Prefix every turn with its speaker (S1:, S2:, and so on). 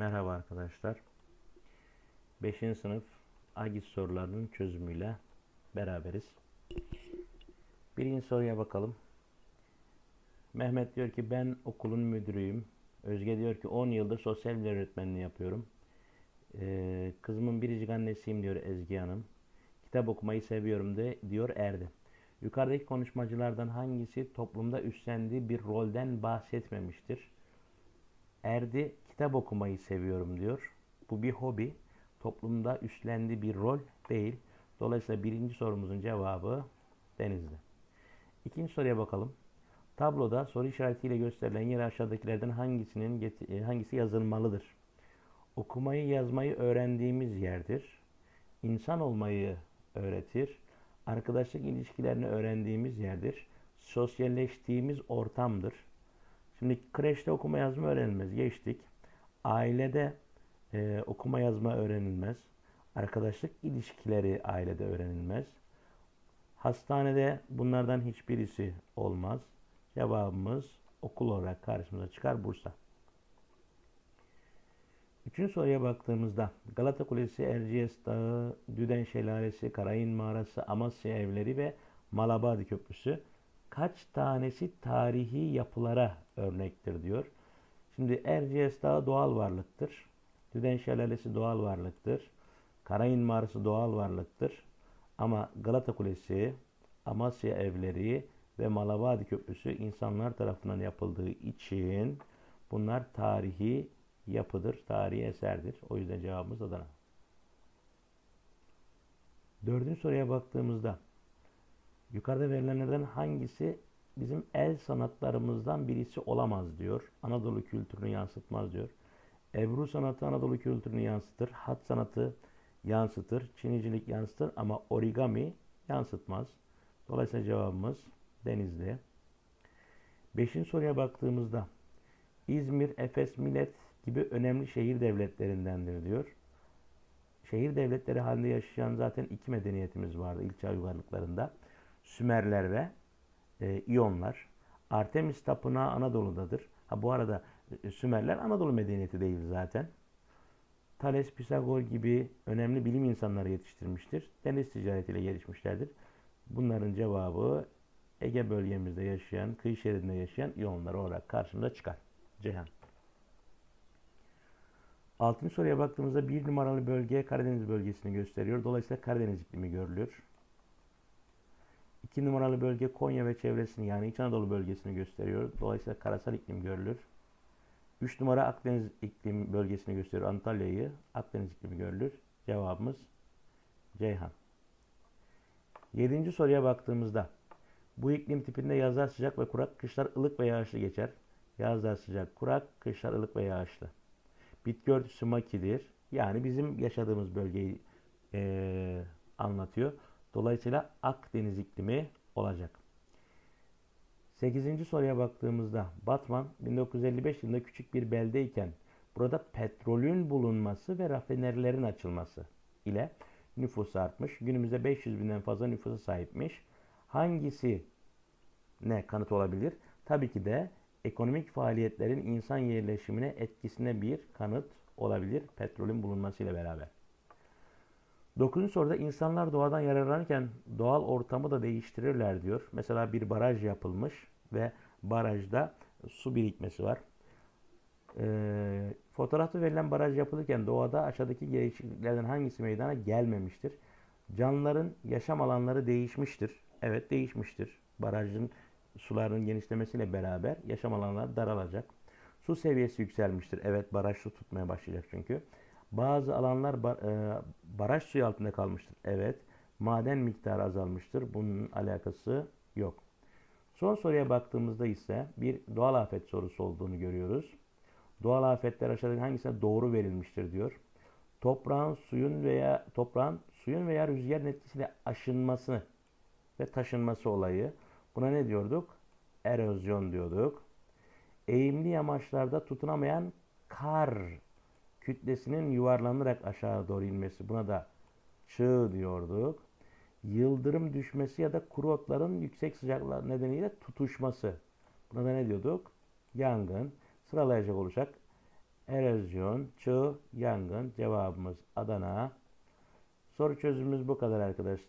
S1: Merhaba arkadaşlar. 5. sınıf AGİS sorularının çözümüyle beraberiz. Birinci soruya bakalım. Mehmet diyor ki ben okulun müdürüyüm. Özge diyor ki 10 yıldır sosyal bilimler öğretmenliği yapıyorum. Ee, kızımın biricik annesiyim diyor Ezgi Hanım. Kitap okumayı seviyorum de diyor Erdi. Yukarıdaki konuşmacılardan hangisi toplumda üstlendiği bir rolden bahsetmemiştir? Erdi kitap okumayı seviyorum diyor. Bu bir hobi. Toplumda üstlendiği bir rol değil. Dolayısıyla birinci sorumuzun cevabı Denizli. İkinci soruya bakalım. Tabloda soru işaretiyle gösterilen yere aşağıdakilerden hangisinin e, hangisi yazılmalıdır? Okumayı yazmayı öğrendiğimiz yerdir. İnsan olmayı öğretir. Arkadaşlık ilişkilerini öğrendiğimiz yerdir. Sosyalleştiğimiz ortamdır. Şimdi kreşte okuma yazma öğrenilmez. Geçtik. Ailede e, okuma yazma öğrenilmez. Arkadaşlık ilişkileri ailede öğrenilmez. Hastanede bunlardan hiçbirisi olmaz. Cevabımız okul olarak karşımıza çıkar Bursa. Üçüncü soruya baktığımızda Galata Kulesi, Erciyes Dağı, Düden Şelalesi, Karayın Mağarası, Amasya Evleri ve Malabadi Köprüsü kaç tanesi tarihi yapılara örnektir diyor. Şimdi Erciyes Dağı doğal varlıktır. Düden Şelalesi doğal varlıktır. Karayın Mağarası doğal varlıktır. Ama Galata Kulesi, Amasya Evleri ve Malabadi Köprüsü insanlar tarafından yapıldığı için bunlar tarihi yapıdır, tarihi eserdir. O yüzden cevabımız Adana. Dördüncü soruya baktığımızda yukarıda verilenlerden hangisi bizim el sanatlarımızdan birisi olamaz diyor. Anadolu kültürünü yansıtmaz diyor. Ebru sanatı Anadolu kültürünü yansıtır. Hat sanatı yansıtır. Çinicilik yansıtır ama origami yansıtmaz. Dolayısıyla cevabımız Denizli. Beşinci soruya baktığımızda İzmir, Efes, Millet gibi önemli şehir devletlerindendir diyor. Şehir devletleri halinde yaşayan zaten iki medeniyetimiz vardı ilk çağ uygarlıklarında. Sümerler ve e, İyonlar. Artemis Tapınağı Anadolu'dadır. Ha bu arada e, Sümerler Anadolu medeniyeti değil zaten. Thales, Pisagor gibi önemli bilim insanları yetiştirmiştir. Deniz ticaretiyle gelişmişlerdir. Bunların cevabı Ege bölgemizde yaşayan, kıyı şeridinde yaşayan İyonlar olarak karşımıza çıkar. Ceyhan. Altıncı soruya baktığımızda bir numaralı bölge Karadeniz bölgesini gösteriyor. Dolayısıyla Karadeniz iklimi görülür. İki numaralı bölge Konya ve çevresini yani İç Anadolu bölgesini gösteriyor. Dolayısıyla karasal iklim görülür. Üç numara Akdeniz iklim bölgesini gösteriyor. Antalya'yı Akdeniz iklimi görülür. Cevabımız Ceyhan. Yedinci soruya baktığımızda bu iklim tipinde yazlar sıcak ve kurak, kışlar ılık ve yağışlı geçer. Yazlar sıcak, kurak, kışlar ılık ve yağışlı. Bitki örtüsü makidir. Yani bizim yaşadığımız bölgeyi eee, anlatıyor. Dolayısıyla Akdeniz iklimi olacak. 8. soruya baktığımızda Batman 1955 yılında küçük bir beldeyken burada petrolün bulunması ve rafinerilerin açılması ile nüfus artmış. Günümüzde 500 binden fazla nüfusa sahipmiş. Hangisi ne kanıt olabilir? Tabii ki de ekonomik faaliyetlerin insan yerleşimine etkisine bir kanıt olabilir petrolün bulunmasıyla beraber. Dokuzuncu soruda insanlar doğadan yararlanırken doğal ortamı da değiştirirler diyor. Mesela bir baraj yapılmış ve barajda su birikmesi var. Ee, fotoğrafta verilen baraj yapılırken doğada aşağıdaki değişikliklerden hangisi meydana gelmemiştir? Canlıların yaşam alanları değişmiştir. Evet değişmiştir. Barajın suların genişlemesiyle beraber yaşam alanları daralacak. Su seviyesi yükselmiştir. Evet baraj su tutmaya başlayacak çünkü. Bazı alanlar e, baraj suyu altında kalmıştır. Evet. Maden miktarı azalmıştır. Bunun alakası yok. Son soruya baktığımızda ise bir doğal afet sorusu olduğunu görüyoruz. Doğal afetler aşağıdaki hangisine doğru verilmiştir diyor. Toprağın suyun veya toprağın suyun veya rüzgarın etkisiyle aşınması ve taşınması olayı. Buna ne diyorduk? Erozyon diyorduk. Eğimli yamaçlarda tutunamayan kar kütlesinin yuvarlanarak aşağı doğru inmesi. Buna da çığ diyorduk. Yıldırım düşmesi ya da kuru otların yüksek sıcaklık nedeniyle tutuşması. Buna da ne diyorduk? Yangın. Sıralayacak olursak erozyon, çığ, yangın. Cevabımız Adana. Soru çözümümüz bu kadar arkadaşlar.